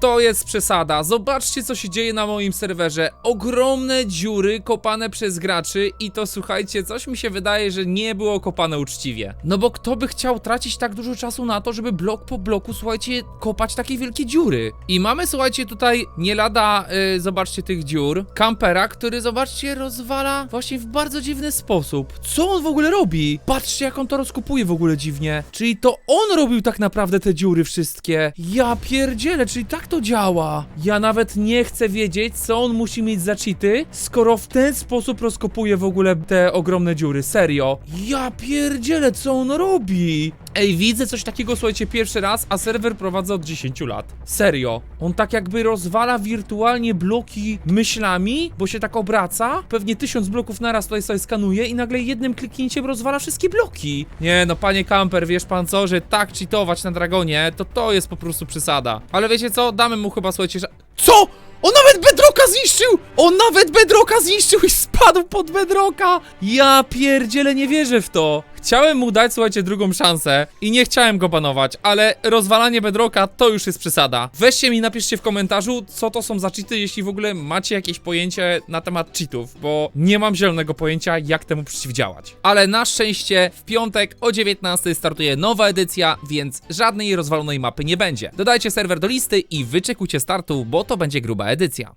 To jest przesada. Zobaczcie, co się dzieje na moim serwerze. Ogromne dziury kopane przez graczy i to słuchajcie, coś mi się wydaje, że nie było kopane uczciwie. No bo kto by chciał tracić tak dużo czasu na to, żeby blok po bloku, słuchajcie, kopać takie wielkie dziury? I mamy, słuchajcie, tutaj nie lada, y, zobaczcie tych dziur, kampera, który, zobaczcie, rozwala właśnie w bardzo dziwny sposób. Co on w ogóle robi? Patrzcie, jak on to rozkopuje w ogóle dziwnie. Czyli to on robił tak naprawdę te dziury wszystkie. Ja pierdzielę, czyli tak to działa. Ja nawet nie chcę wiedzieć, co on musi mieć za cheaty, skoro w ten sposób rozkopuje w ogóle te ogromne dziury. Serio. Ja pierdzielę, co on robi? Ej, widzę coś takiego, słuchajcie, pierwszy raz, a serwer prowadzę od 10 lat. Serio. On tak jakby rozwala wirtualnie bloki myślami, bo się tak obraca. Pewnie tysiąc bloków naraz tutaj sobie skanuje i nagle jednym kliknięciem rozwala wszystkie bloki. Nie no, panie Kamper, wiesz pan co, że tak cheatować na Dragonie, to to jest po prostu przesada. Ale wiecie co, damy mu chyba, słuchajcie, że... Co? On nawet Bedrocka zniszczył! On nawet Bedrocka zniszczył i spadł pod Bedrocka! Ja pierdzielę, nie wierzę w to. Chciałem mu dać, słuchajcie, drugą szansę i nie chciałem go banować, ale rozwalanie Bedrocka to już jest przesada. Weźcie mi, napiszcie w komentarzu, co to są za cheaty, jeśli w ogóle macie jakieś pojęcie na temat cheatów, bo nie mam zielonego pojęcia, jak temu przeciwdziałać. Ale na szczęście w piątek o 19 startuje nowa edycja, więc żadnej rozwalonej mapy nie będzie. Dodajcie serwer do listy i wyczekujcie startu, bo to będzie gruba edycja.